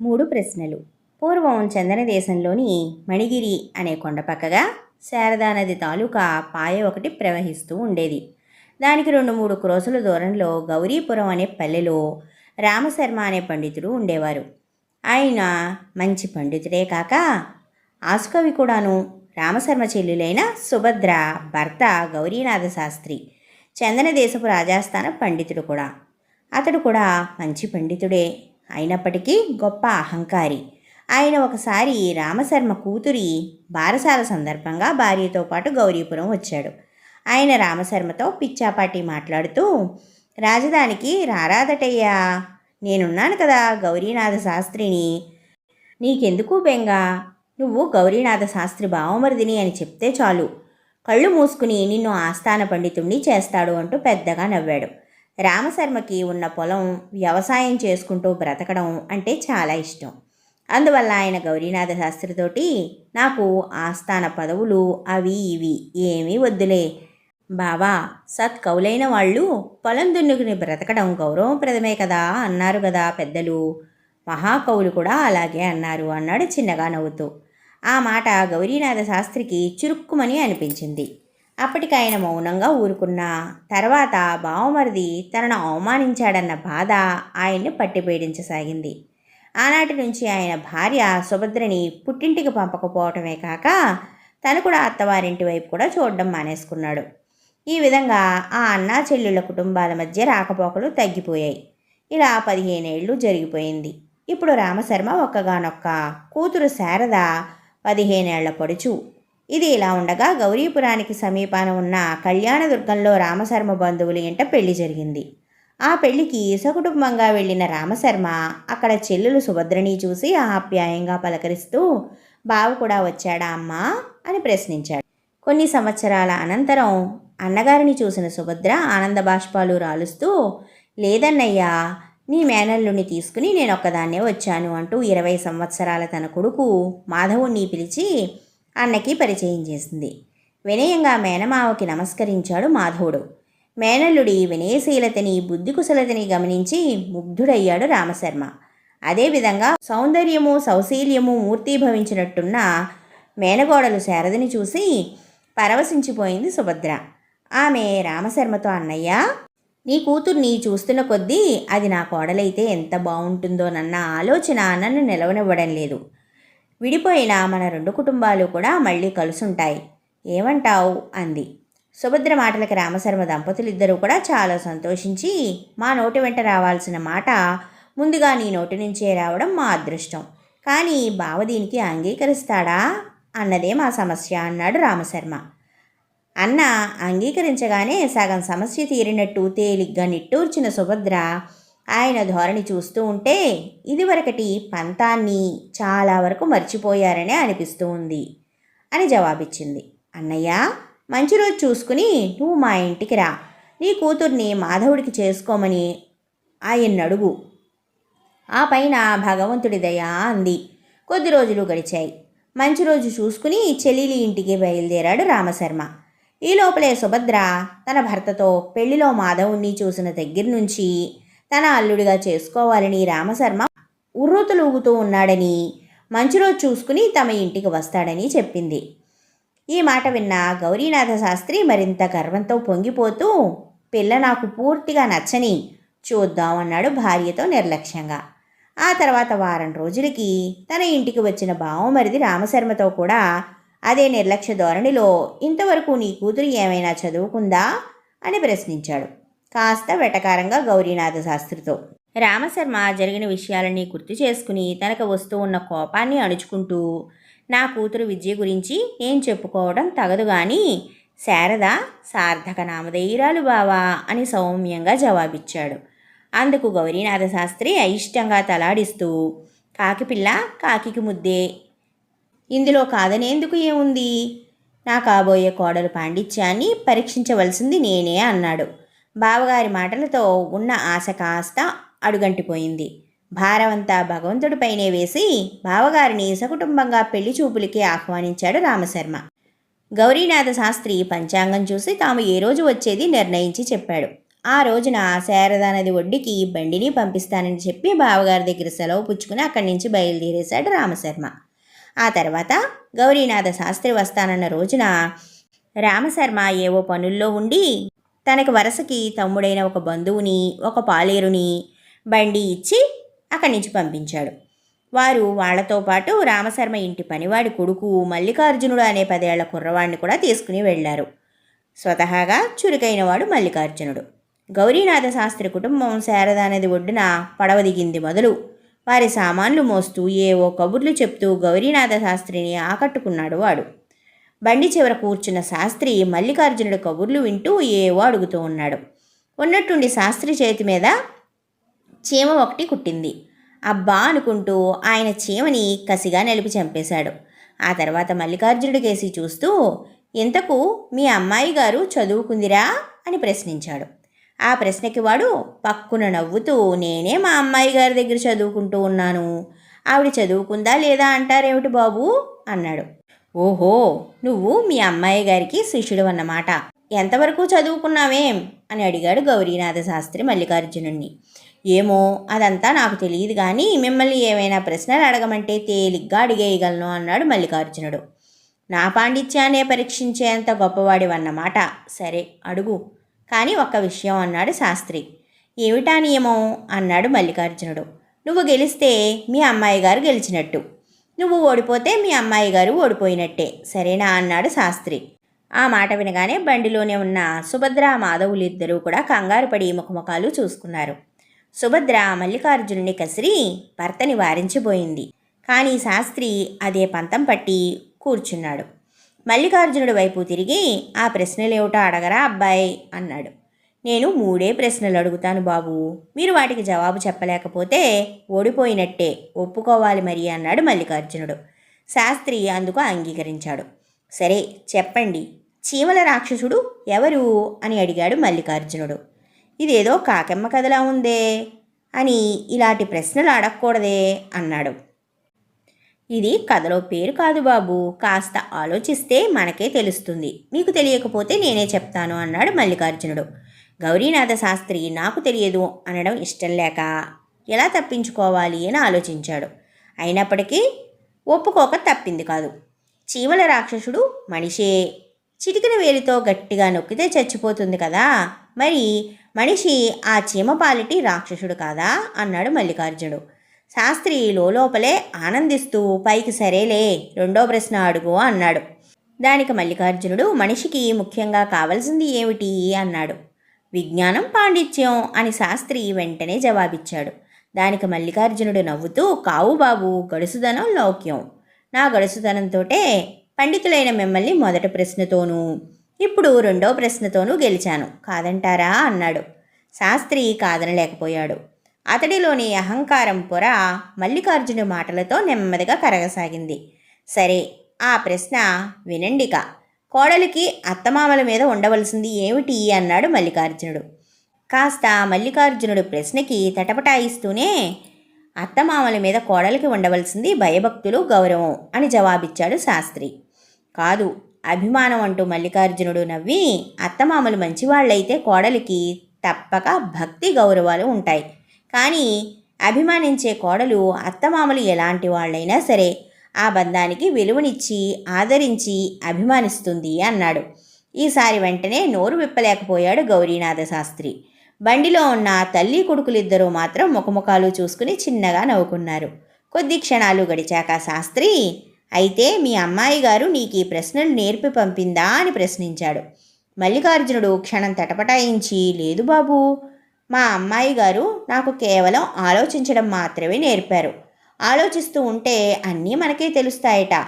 మూడు ప్రశ్నలు. పూర్వం చందన దేశంలోని మణిగిరి అనే కొండ పక్కగా శారదా నది తాలూకా పాయ ఒకటి ప్రవహిస్తూ ఉండేది. దానికి రెండు మూడు క్రోసుల దూరంలో గౌరీపురం అనే పల్లెలో రామశర్మ అనే పండితుడు ఉండేవారు. ఆయన మంచి పండితుడే కాక ఆసుకవి కూడాను. రామశర్మ చెల్లులైన సుభద్ర భర్త గౌరీనాథ శాస్త్రి చందన దేశపు రాజాస్థాన పండితుడు కూడా. అతడు కూడా మంచి పండితుడే. అయినప్పటికీ గొప్ప అహంకారి. ఆయన ఒకసారి రామశర్మ కూతురి బారసాల సందర్భంగా భార్యతో పాటు గౌరీపురం వచ్చాడు. ఆయన రామశర్మతో పిచ్చాపాటి మాట్లాడుతూ రాజధానికి రారాదటయ్యా. నేనున్నాను కదా గౌరీనాథ శాస్త్రిని. నీకెందుకు బెంగ? నువ్వు గౌరీనాథ శాస్త్రి బావమరిదిని అని చెప్తే చాలు. కళ్ళు మూసుకుని నిన్ను ఆస్థాన పండితుణ్ణి చేస్తాడు అంటూ పెద్దగా నవ్వాడు. రామశర్మకి ఉన్న పొలం వ్యవసాయం చేసుకుంటూ బ్రతకడం అంటే చాలా ఇష్టం. అందువల్ల ఆయన గౌరీనాథ శాస్త్రితోటి నాకు ఆస్థాన పదవులు అవి ఇవి ఏమీ వద్దులే. బావా సత్కవులైన వాళ్ళు పొలం దున్నుకుని బ్రతకడం గౌరవప్రదమే కదా అన్నారు కదా పెద్దలు. మహాకవులు కూడా అలాగే అన్నారు అన్నాడు చిన్నగా నవ్వుతూ. ఆ మాట గౌరీనాథ శాస్త్రికి చురుక్కుమని అనిపించింది. అప్పటికి ఆయన మౌనంగా ఊరుకున్న. తర్వాత బావమరిది తనను అవమానించాడన్న బాధ ఆయన్ని పట్టిపీడించసాగింది ఆనాటి నుంచి ఆయన భార్య సుభద్రని పుట్టింటికి పంపకపోవటమే కాక తను కూడా అత్తవారింటి వైపు కూడా చూడడం మానేసుకున్నాడు. ఈ విధంగా ఆ అన్నా చెల్లుల కుటుంబాల మధ్య రాకపోకలు తగ్గిపోయాయి. ఇలా పదిహేనేళ్ళు జరిగిపోయింది. ఇప్పుడు రామశర్మ ఒక్కగానొక్క కూతురు శారద పదిహేనేళ్ళ పొడుచు ఇది ఇలా ఉండగా గౌరీపురానికి సమీపాన ఉన్న కళ్యాణదుర్గంలో రామశర్మ బంధువులు ఇంట పెళ్ళి జరిగింది. ఆ పెళ్ళికి సకుటుంబంగా వెళ్ళిన రామశర్మ అక్కడ చెల్లెలు సుభద్రని చూసి ఆప్యాయంగా పలకరిస్తూ బావ కూడా వచ్చాడా అమ్మా? అని ప్రశ్నించాడు. కొన్ని సంవత్సరాల అనంతరం అన్నగారిని చూసిన సుభద్ర ఆనంద బాష్పాలు రాలుస్తూ లేదన్నయ్యా నీ మేనల్లుని తీసుకుని నేను ఒక్కదాన్నే వచ్చాను అంటూ ఇరవై సంవత్సరాల తన కొడుకు మాధవుణ్ణి పిలిచి అన్నకి పరిచయం చేసింది. వినయంగా మేనమావకి నమస్కరించాడు మాధవుడు. మేనల్లుడి వినయశీలతని బుద్ధికుశలతని గమనించి ముగ్ధుడయ్యాడు రామశర్మ. అదేవిధంగా సౌందర్యము సౌశీల్యము మూర్తీభవించినట్టున్న మేనగోడలు శారదని చూసి పరవశించిపోయింది సుభద్ర. ఆమె రామశర్మతో అన్నయ్య నీ కూతుర్ని చూస్తున్న కొద్దీ అది నా కోడలైతే ఎంత బాగుంటుందోనన్న ఆలోచన నన్ను నిలవనివ్వడం లేదు. విడిపోయిన మన రెండు కుటుంబాలు కూడా మళ్ళీ కలుసుంటాయి. ఏమంటావు? అంది. సుభద్ర మాటలకి రామశర్మ దంపతులిద్దరూ కూడా చాలా సంతోషించి మా నోటి వెంట రావాల్సిన మాట ముందుగా నీ నోటి నుంచే రావడం మా అదృష్టం. కానీ బావ దీనికి అంగీకరిస్తాడా? అన్నదే మా సమస్య అన్నాడు రామశర్మ. అన్న అంగీకరించగానే సగం సమస్య తీరినట్టు తేలిగ్గా నిట్టూర్చిన సుభద్ర ఆయన ధోరణి చూస్తూ ఉంటే ఇదివరకటి పంతాన్ని చాలా వరకు మర్చిపోయారనే అనిపిస్తూ ఉంది అని జవాబిచ్చింది. అన్నయ్య మంచి రోజు చూసుకుని నువ్వు మా ఇంటికి రా. నీ కూతుర్ని మాధవుడికి చేసుకోమని ఆయన అడుగు. ఆ పైన భగవంతుడి దయ అంది. కొద్ది రోజులు గడిచాయి. మంచి రోజు చూసుకుని చెల్లిలి ఇంటికి బయలుదేరాడు రామశర్మ. ఈ లోపలే సుభద్ర తన భర్తతో పెళ్ళిలో మాధవుణ్ణి చూసిన దగ్గర నుంచి తన అల్లుడిగా చేసుకోవాలని రామశర్మ ఉర్రూతలూగుతూ ఉన్నాడని మంచి రోజు చూసుకుని తమ ఇంటికి వస్తాడని చెప్పింది. ఈ మాట విన్న గౌరీనాథ శాస్త్రి మరింత గర్వంతో పొంగిపోతూ పిల్ల నాకు పూర్తిగా నచ్చని చూద్దాం అన్నాడు భార్యతో నిర్లక్ష్యంగా. ఆ తర్వాత వారం రోజులకి తన ఇంటికి వచ్చిన బావమరిది రామశర్మతో కూడా అదే నిర్లక్ష్య ధోరణిలో ఇంతవరకు నీ కూతురు ఏమైనా చదువుకుందా? అని ప్రశ్నించాడు. కాస్త వెటకారంగా గౌరీనాథ శాస్త్రితో. రామశర్మ జరిగిన విషయాలన్నీ గుర్తు చేసుకుని తనకు వస్తూ ఉన్న కోపాన్ని అణుచుకుంటూ నా కూతురు విద్య గురించి ఏం చెప్పుకోవడం తగదు గాని శారద సార్థక నామధేయురాలు బావా అని సౌమ్యంగా జవాబిచ్చాడు. అందుకు గౌరీనాథ శాస్త్రి అయిష్టంగా తలాడిస్తూ కాకిపిల్ల కాకికి ముద్దే. ఇందులో కాదనేందుకు ఏముంది? నా కాబోయే కోడలు పాండిత్యాన్ని పరీక్షించవలసింది నేనే అన్నాడు. బావగారి మాటలతో ఉన్న ఆశ కాస్త అడుగంటిపోయింది. భారమంతా భగవంతుడిపైనే వేసి బావగారిని సకుటుంబంగా పెళ్ళి చూపులకి ఆహ్వానించాడు రామశర్మ. గౌరీనాథ శాస్త్రి పంచాంగం చూసి తాము ఏ రోజు వచ్చేది నిర్ణయించి చెప్పాడు. ఆ రోజున శారదా నది ఒడ్డుకి బండిని పంపిస్తానని చెప్పి బావగారి దగ్గర సెలవు పుచ్చుకుని అక్కడి నుంచి బయలుదేరేశాడు రామశర్మ. ఆ తర్వాత గౌరీనాథ శాస్త్రి వస్తానన్న రోజున రామశర్మ ఏవో పనుల్లో ఉండి తనకి వరసకి తమ్ముడైన ఒక బంధువుని ఒక పాలేరుని బండి ఇచ్చి అక్కడి నుంచి పంపించాడు. వారు వాళ్ళతో పాటు రామశర్మ ఇంటి పనివాడి కొడుకు మల్లికార్జునుడు అనే పదేళ్ళ కుర్రవాడిని కూడా తీసుకుని వెళ్ళారు. స్వతహాగా చురుకైనవాడు మల్లికార్జునుడు. గౌరీనాథ శాస్త్రి కుటుంబం శారదా నది ఒడ్డున పడవ దిగింది మొదలు వారి సామాన్లు మోస్తూ ఏవో కబుర్లు చెప్తూ గౌరీనాథ శాస్త్రిని ఆకట్టుకున్నాడు వాడు. బండి చివర కూర్చున్న శాస్త్రి మల్లికార్జునుడు కబుర్లు వింటూ ఏవో అడుగుతూ ఉన్నాడు. ఉన్నట్టుండి శాస్త్రి చేతి మీద చీమ ఒకటి కుట్టింది. అబ్బా అనుకుంటూ ఆయన చీమని కసిగా నిలిపి చంపేశాడు. ఆ తర్వాత మల్లికార్జునుడి కేసి చూస్తూ ఇంతకు మీ అమ్మాయి గారు చదువుకుందిరా? అని ప్రశ్నించాడు. ఆ ప్రశ్నకి వాడు పక్కున నవ్వుతూ నేనే మా అమ్మాయి గారి దగ్గర చదువుకుంటూ ఉన్నాను. ఆవిడ చదువుకుందా లేదా అంటారేమిటి బాబు? అన్నాడు. ఓహో నువ్వు మీ అమ్మాయి గారికి శిష్యుడు అన్నమాట. ఎంతవరకు చదువుకున్నావేం? అని అడిగాడు గౌరీనాథ శాస్త్రి మల్లికార్జునుణ్ణి. ఏమో అదంతా నాకు తెలియదు కానీ మిమ్మల్ని ఏమైనా ప్రశ్నలు అడగమంటే తేలిగ్గా అడిగేయగలను అన్నాడు మల్లికార్జునుడు. నా పాండిత్యాన్ని పరీక్షించేంత గొప్పవాడివన్నమాట. సరే అడుగు. కానీ ఒక్క విషయం అన్నాడు శాస్త్రి. ఏమిటా నియమం? అన్నాడు మల్లికార్జునుడు. నువ్వు గెలిస్తే మీ అమ్మాయి గారు గెలిచినట్టు. నువ్వు ఓడిపోతే మీ అమ్మాయి గారు ఓడిపోయినట్టే. సరేనా? అన్నాడు శాస్త్రి. ఆ మాట వినగానే బండిలోనే ఉన్న సుభద్ర మాధవులిద్దరూ కూడా కంగారు పడి ముఖముఖాలు చూసుకున్నారు. సుభద్ర మల్లికార్జునుని కసిరి భర్తని వారించిపోయింది కానీ శాస్త్రి అదే పంతం పట్టి కూర్చున్నాడు. మల్లికార్జునుడి వైపు తిరిగి ఆ ప్రశ్నలేమిటో అడగరా అబ్బాయి అన్నాడు. నేను మూడే ప్రశ్నలు అడుగుతాను బాబు. మీరు వాటికి జవాబు చెప్పలేకపోతే ఓడిపోయినట్టే. ఒప్పుకోవాలి మరి అన్నాడు మల్లికార్జునుడు. శాస్త్రి అందుకు అంగీకరించాడు. సరే చెప్పండి. చీమల రాక్షసుడు ఎవరు? అని అడిగాడు మల్లికార్జునుడు. ఇదేదో కాకెమ్మ కథలా ఉందే అని ఇలాంటి ప్రశ్నలు అడగకూడదే అన్నాడు. ఇది కథలో పేరు కాదు బాబు. కాస్త ఆలోచిస్తే మనకే తెలుస్తుంది. మీకు తెలియకపోతే నేనే చెప్తాను అన్నాడు మల్లికార్జునుడు. గౌరీనాథ శాస్త్రి నాకు తెలియదు అనడం ఇష్టం లేక ఎలా తప్పించుకోవాలి అని ఆలోచించాడు. అయినప్పటికీ ఒప్పుకోక తప్పింది కాదు. చీమల రాక్షసుడు మనిషే. చిటికిన వేలితో గట్టిగా నొక్కితే చచ్చిపోతుంది కదా. మరి మనిషి ఆ చీమ పాలిటి రాక్షసుడు కాదా? అన్నాడు మల్లికార్జునుడు. శాస్త్రి లోపలే ఆనందిస్తూ పైకి సరేలే రెండో ప్రశ్న అడుగు అన్నాడు. దానికి మల్లికార్జునుడు మనిషికి ముఖ్యంగా కావలసింది ఏమిటి? అన్నాడు. విజ్ఞానం పాండిత్యం అని శాస్త్రి వెంటనే జవాబిచ్చాడు. దానికి మల్లికార్జునుడు నవ్వుతూ కావు బాబు గడుసుదనం లౌక్యం. నా గడుసుదనంతోటే పండితులైన మిమ్మల్ని మొదటి ప్రశ్నతోనూ ఇప్పుడు రెండో ప్రశ్నతోనూ గెలిచాను. కాదంటారా? అన్నాడు. శాస్త్రి కాదనలేకపోయాడు. అతడిలోని అహంకారం పొర మల్లికార్జుని మాటలతో నెమ్మదిగా కరగసాగింది. సరే ఆ ప్రశ్న వినండిక. కోడలికి అత్తమామల మీద ఉండవలసింది ఏమిటి అన్నాడు మల్లికార్జునుడు. కాస్త మల్లికార్జునుడు ప్రశ్నకి తటపటాయిస్తూనే అత్తమామల మీద కోడలికి ఉండవలసింది భయభక్తులు గౌరవం అని జవాబిచ్చాడు శాస్త్రి. కాదు అభిమానం అంటూ మల్లికార్జునుడు నవ్వి అత్తమామలు మంచివాళ్ళైతే కోడలికి తప్పక భక్తి గౌరవాలు ఉంటాయి. కానీ అభిమానించే కోడలు అత్తమామలు ఎలాంటి వాళ్ళైనా సరే ఆ బంధానికి విలువనిచ్చి ఆదరించి అభిమానిస్తుంది అన్నాడు. ఈసారి వెంటనే నోరు విప్పలేకపోయాడు గౌరీనాథ శాస్త్రి. బండిలో ఉన్న తల్లి కొడుకులిద్దరూ మాత్రం ముఖముఖాలు చూసుకుని చిన్నగా నవ్వుకున్నారు. కొద్ది క్షణాలు గడిచాక శాస్త్రి అయితే మీ అమ్మాయి గారు నీకు ఈ ప్రశ్నలు నేర్పి పంపిందా? అని ప్రశ్నించాడు. మల్లికార్జునుడు క్షణం తటపటాయించి లేదు బాబు మా అమ్మాయి గారు నాకు కేవలం ఆలోచించడం మాత్రమే నేర్పారు. ఆలోచిస్తూ ఉంటే అన్నీ మనకే తెలుస్తాయట.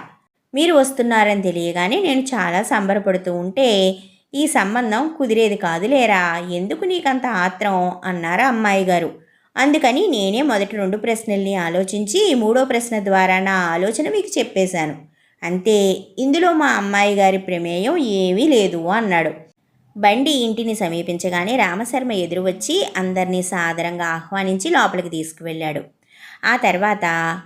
మీరు వస్తున్నారని తెలియగానే నేను చాలా సంబరపడుతూ ఉంటే ఈ సంబంధం కుదిరేది కాదు లేరా ఎందుకు నీకంత ఆత్రం? అన్నారు అమ్మాయి గారు. అందుకని నేనే మొదటి రెండు ప్రశ్నల్ని ఆలోచించి మూడో ప్రశ్న ద్వారా నా ఆలోచన మీకు చెప్పేశాను. అంతే ఇందులో మా అమ్మాయి గారి ప్రమేయం ఏమీ లేదు అన్నాడు. బండి ఇంటిని సమీపించగానే రామశర్మ ఎదురు వచ్చి అందరినీ సాదరంగా ఆహ్వానించి లోపలికి తీసుకువెళ్ళాడు. ఆ తర్వాత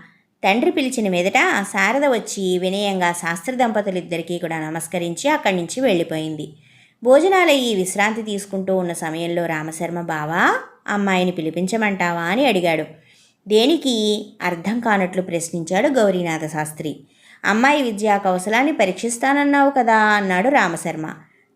తండ్రి పిలిచిన మీదట శారద వచ్చి వినయంగా శాస్త్ర దంపతులిద్దరికీ కూడా నమస్కరించి అక్కడి నుంచి వెళ్ళిపోయింది. భోజనాలయ్యి విశ్రాంతి తీసుకుంటూ ఉన్న సమయంలో రామశర్మ బావా అమ్మాయిని పిలిపించమంటావా? అని అడిగాడు. దేనికి? అర్థం కానట్లు ప్రశ్నించాడు గౌరీనాథ శాస్త్రి. అమ్మాయి విద్యా కౌశలాన్ని పరీక్షిస్తానన్నావు కదా అన్నాడు రామశర్మ.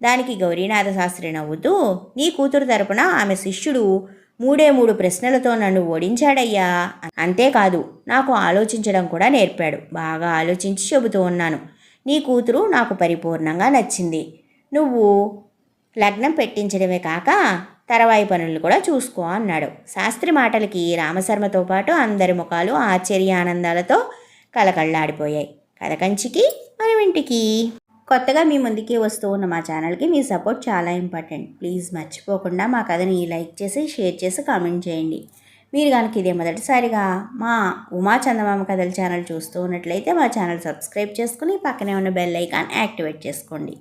దానికి గౌరీనాథ శాస్త్రి నవ్వుతూ నీ కూతురు తరపున ఆమె శిష్యుడు మూడే మూడు ప్రశ్నలతో నన్ను ఓడించాడయ్యా. అంతేకాదు నాకు ఆలోచించడం కూడా నేర్పాడు. బాగా ఆలోచించి చెబుతూ ఉన్నాను. నీ కూతురు నాకు పరిపూర్ణంగా నచ్చింది. నువ్వు లగ్నం పెట్టించడమే కాక తర్వాయి పనులు కూడా చూసుకో అన్నాడు. శాస్త్రి మాటలకి రామశర్మతో పాటు అందరి ముఖాలు ఆశ్చర్య ఆనందాలతో కలకళ్ళాడిపోయాయి కథకంచికి మనమింటికి మనం ఇంటికి కొత్తగా మీ ముందుకి వస్తూ ఉన్న మా ఛానల్కి మీ సపోర్ట్ చాలా ఇంపార్టెంట్. ప్లీజ్ మర్చిపోకుండా మా కథని లైక్ చేసి షేర్ చేసి కామెంట్ చేయండి. మీరు కనుక ఇదే మొదటిసారిగా మా ఉమా చందమామ కథల ఛానల్ చూస్తూ ఉన్నట్లయితే మా ఛానల్ సబ్స్క్రైబ్ చేసుకుని పక్కనే ఉన్న బెల్ ఐకాన్ యాక్టివేట్ చేసుకోండి.